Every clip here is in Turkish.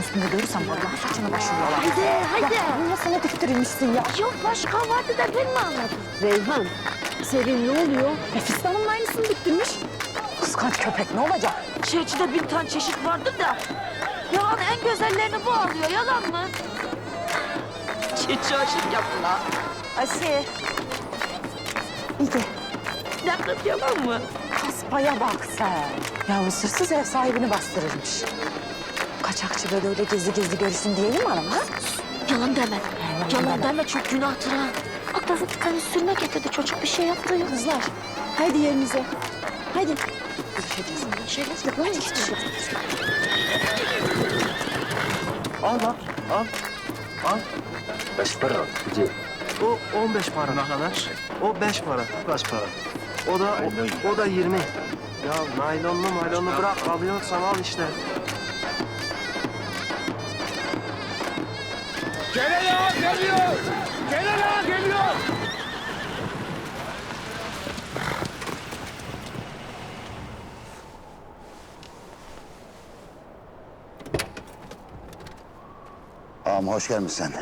annesinin üstünde görürsem vallahi saçını başını yolar. Haydi haydi. Bunu nasıl diktirilmişsin ya? Yok başka vardı da ben mi anladım? Reyhan, Sevin ne oluyor? Nefis Hanım'ın aynısını diktirmiş. Kıskanç köpek ne olacak? Çerçide bin tane çeşit vardır da. Yalan en güzellerini bu alıyor. Yalan mı? Çiçi aşık yaptılar. Asiye. İyi de Ne kız yalan mı? kaspaya bak sen. Ya hırsız ev sahibini bastırırmış. Kaçakçı böyle öyle gizli gizli görüşsün diyelim mi hanım ha? Yalan deme. Yalan Yalan deme. deme çok günahtır ha. Aklınızı tıkanı sürme getirdi. Çocuk bir şey yaptı yok. Kızlar, haydi yerinize. Şey. Hadi getir. Al lan, al. Al. Beş para gidiyor. O 15 para. Ne kadar? O 5 para. Kaç para? O da o, o da 20. Ya naylonlu maylonlu bırak alıyorsan al işte. Celal ağa geliyor! Celal ağa geliyor! Ağam hoş gelmişsin.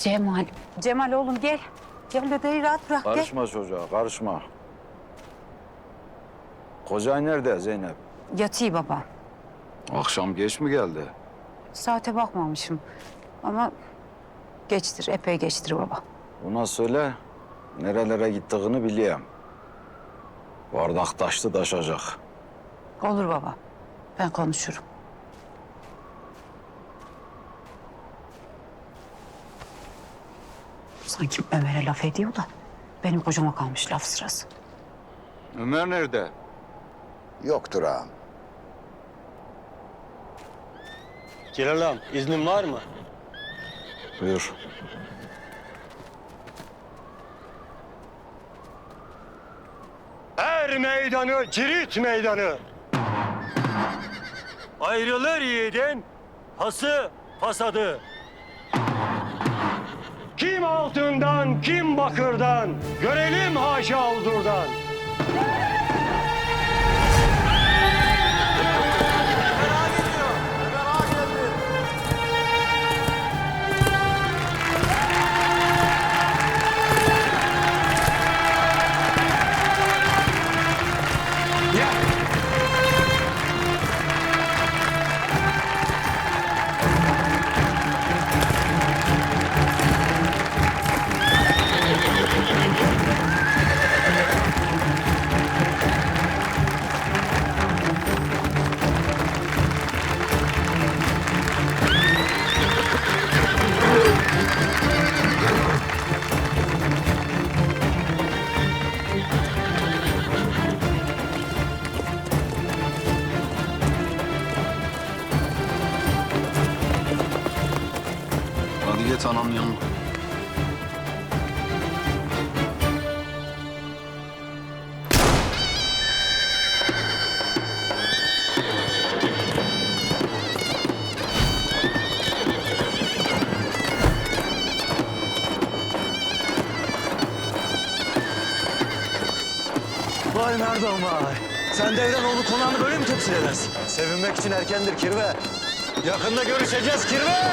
Cemal. Cemal oğlum gel. Gel bebeği rahat bırak gel. Karışma çocuğa, karışma. Kocan nerede Zeynep? Yatıyor baba. Akşam geç mi geldi? Saate bakmamışım. Ama geçtir, epey geçtir baba. Ona söyle, nerelere gittiğini bileyim. Bardak taştı taşacak. Olur baba. Ben konuşurum. Sanki Ömer'e laf ediyor da benim kocama kalmış laf sırası. Ömer nerede? Yoktur ağam. Celal ağam, iznin var mı? Buyur. Er meydanı, cirit meydanı. Ayrılır yiğidin, pası pasadı. Kim altından, kim bakırdan, görelim haşa huzurdan. Merdan vay. Sen devran oğlu konağını böyle mi temsil edersin? Sevinmek için erkendir kirve. Yakında görüşeceğiz kirve.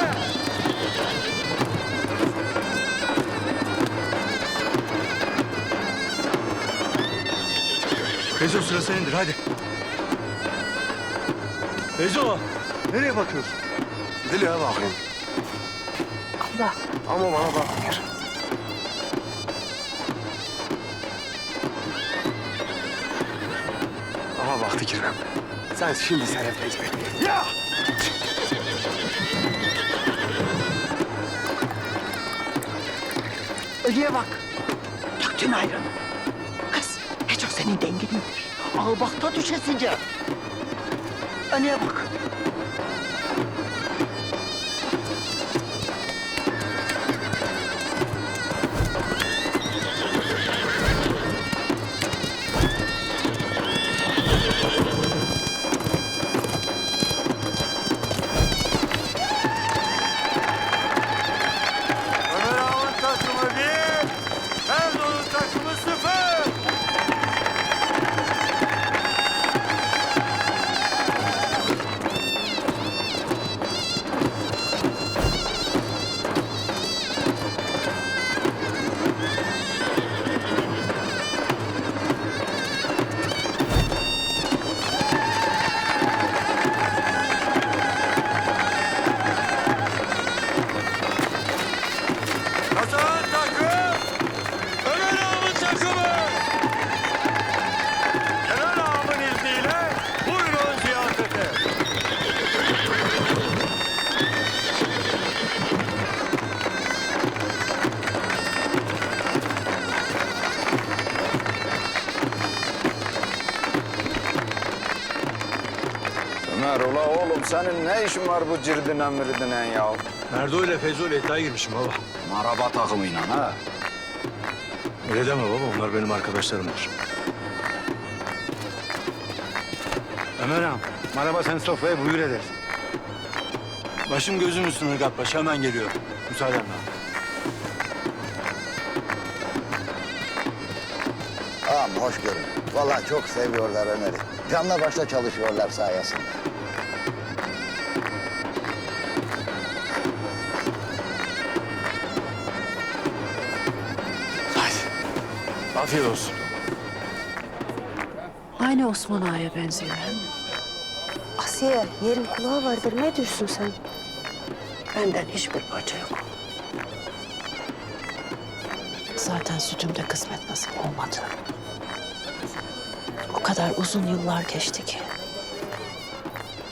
Bezo sıra senindir hadi. Bezo nereye bakıyorsun? Diliye bakayım. Allah. Ama bana bak Tam vakti girmem. Sen şimdi serevdeyiz beni. Ya! Ölüye bak. Taktın ayranı. Kız, hiç o senin dengin mi? Ağbakta düşesince. Öneye bak. Senin ne işin var bu cirdinen mirdinen ya? Erdo ile Feyzo ile iddiaya girmişim baba. Maraba takımıyla ha? Öyle deme baba onlar benim arkadaşlarımdır. Ömer ağam, merhaba sen sofraya buyur edersin. Başım gözüm üstüne Irgat Paşa hemen geliyor. Müsaadenle. Ağam hoş görün. Vallahi çok seviyorlar Ömer'i. Canla başla çalışıyorlar sayesinde. Afiyet olsun. Aynı Osman Ağa'ya benziyor. he? Asiye yerin kulağı vardır ne diyorsun sen? Benden hiçbir parça yok. Zaten sütümde kısmet nasip olmadı. O kadar uzun yıllar geçti ki.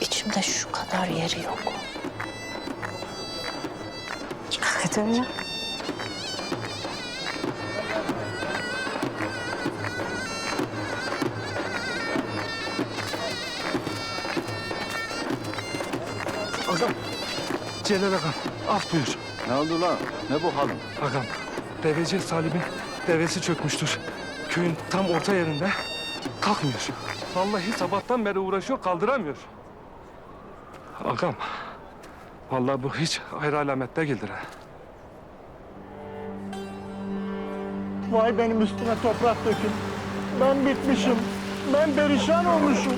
içimde şu kadar yeri yok. Hakikaten ya. Ağam, Celal ağam, af buyur. Ne oldu lan? Ne bu halin? Ağam, deveci Salim'in devesi çökmüştür. Köyün tam orta yerinde. Kalkmıyor. Vallahi sabahtan beri uğraşıyor, kaldıramıyor. Ağam, vallahi bu hiç ayrı alamette değildir ha. Vay benim üstüme toprak dökün. Ben bitmişim. Ben perişan olmuşum.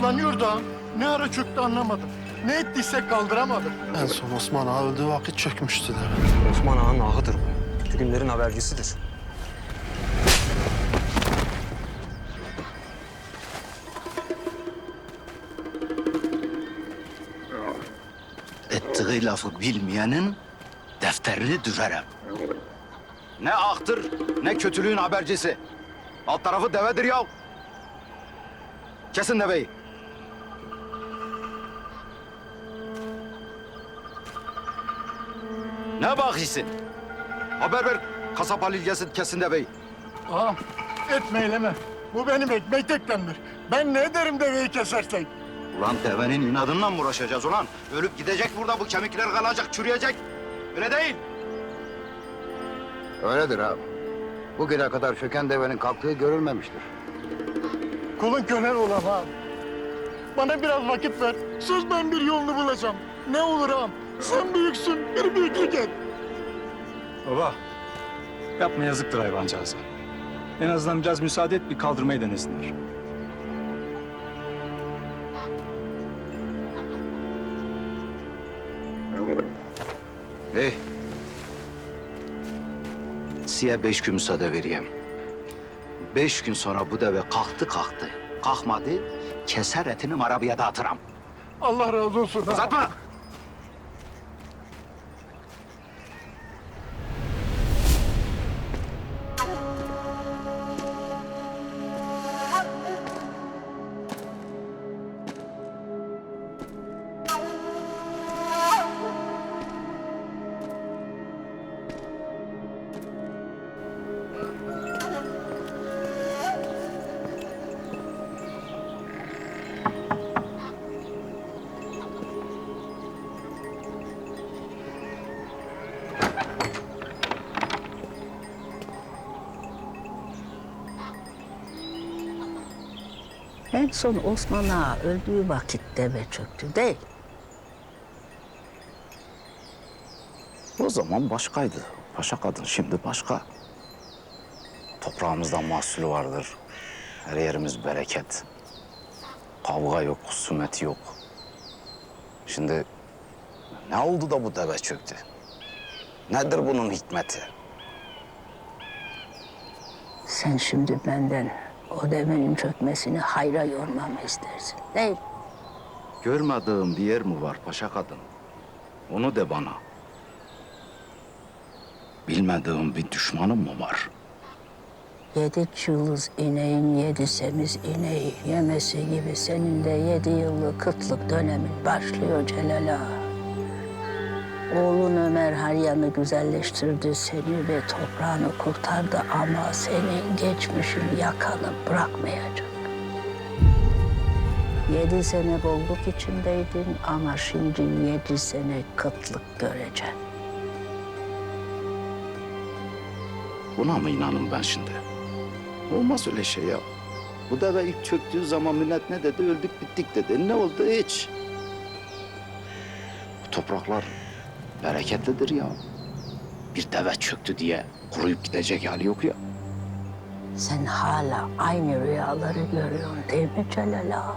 Otlanıyor da ne ara çöktü anlamadım. Ne ettiysek kaldıramadım. En son Osman Ağa öldüğü vakit çökmüştü de. Osman Ağa'nın ahıdır bu. Kötü günlerin habercisidir. Ettiği lafı bilmeyenin defterini düzerim. Ne ahtır ne kötülüğün habercisi. Alt tarafı devedir ya. Kesin deveyi. Ne bakıyorsun? Haber ver kasap Halil gelsin kesin deveyi. Ağam etme eyleme. Bu benim ekmek teklemdir. Ben ne ederim deveyi kesersek? Ulan devenin inadından mı uğraşacağız ulan? Ölüp gidecek burada bu kemikler kalacak, çürüyecek. Öyle değil. Öyledir abi. Bugüne kadar çöken devenin kalktığı görülmemiştir. Kulun kölen olam ağam. Bana biraz vakit ver. Söz ben bir yolunu bulacağım. Ne olur ağam. Sen büyüksün. Bir. Baba, yapma yazıktır hayvancağıza. En azından biraz müsaade et bir kaldırmayı denesinler. Hey. Size beş gün müsaade vereyim. Beş gün sonra bu deve kalktı kalktı. Kalkmadı, keser etini arabaya dağıtırım. Allah razı olsun. Uzatma. En son Osman Ağa öldüğü vakit deve çöktü değil. O zaman başkaydı. Paşa kadın şimdi başka. Toprağımızda mahsulü vardır. Her yerimiz bereket. Kavga yok, husumet yok. Şimdi ne oldu da bu deve çöktü? Nedir bunun hikmeti? Sen şimdi benden o devenin çökmesini hayra yormamı istersin değil. Görmediğim bir yer mi var paşa kadın? Onu de bana. Bilmediğim bir düşmanım mı var? Yedi yıldız ineğin yedi semiz ineği yemesi gibi senin de yedi yıllık kıtlık dönemin başlıyor Celal Ağa. Oğlun Ömer her yanı güzelleştirdi seni ve toprağını kurtardı ama senin geçmişin yakanı bırakmayacak. Yedi sene bolluk içindeydin ama şimdi yedi sene kıtlık göreceksin. Buna mı inanın ben şimdi? Olmaz öyle şey ya. Bu deve ilk çöktüğü zaman millet ne dedi? Öldük bittik dedi. Ne oldu hiç? Bu topraklar bereketlidir ya. Bir deve çöktü diye kuruyup gidecek hali yok ya. Sen hala aynı rüyaları görüyorsun değil mi Celal Ağa?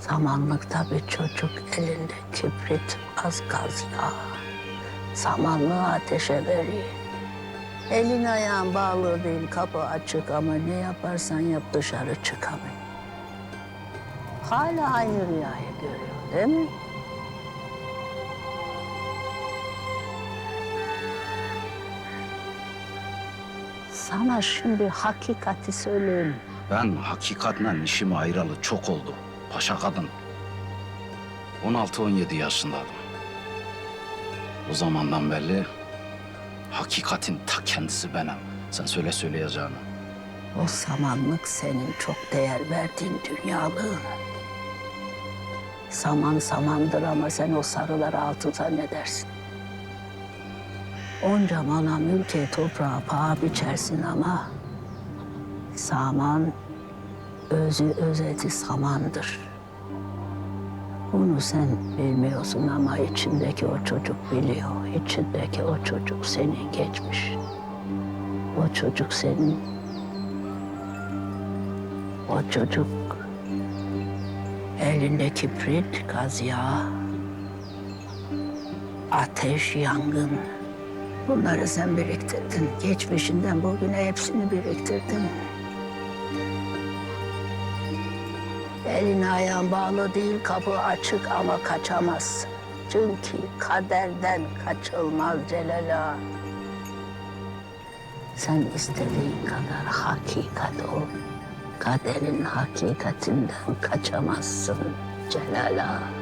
Samanlıkta bir çocuk elinde kibrit az gaz yağ. Samanlığı ateşe veriyor. Elin ayağın bağlı değil, kapı açık ama ne yaparsan yap dışarı çıkamıyor. Hala aynı rüyayı görüyor değil mi? Sana şimdi hakikati söyleyeyim. Ben hakikatle işim ayrılı çok oldu. Paşa kadın. 16-17 yaşındaydım. O zamandan beri hakikatin ta kendisi benim. Sen söyle söyleyeceğini. O samanlık senin çok değer verdiğin dünyalığın. Saman samandır ama sen o sarıları altın zannedersin. Onca mala mülke toprağa paha biçersin ama... ...saman özü özeti samandır. Bunu sen bilmiyorsun ama içindeki o çocuk biliyor. İçindeki o çocuk senin geçmiş. O çocuk senin o çocuk elinde kibrit, gaz yağı, ateş, yangın. Bunları sen biriktirdin. Geçmişinden bugüne hepsini biriktirdin. Elin ayağın bağlı değil, kapı açık ama kaçamazsın. Çünkü kaderden kaçılmaz Celal Ağa. Sen istediğin kadar hakikat ol. Kaderin hakikatinden kaçamazsın Celal Ağa.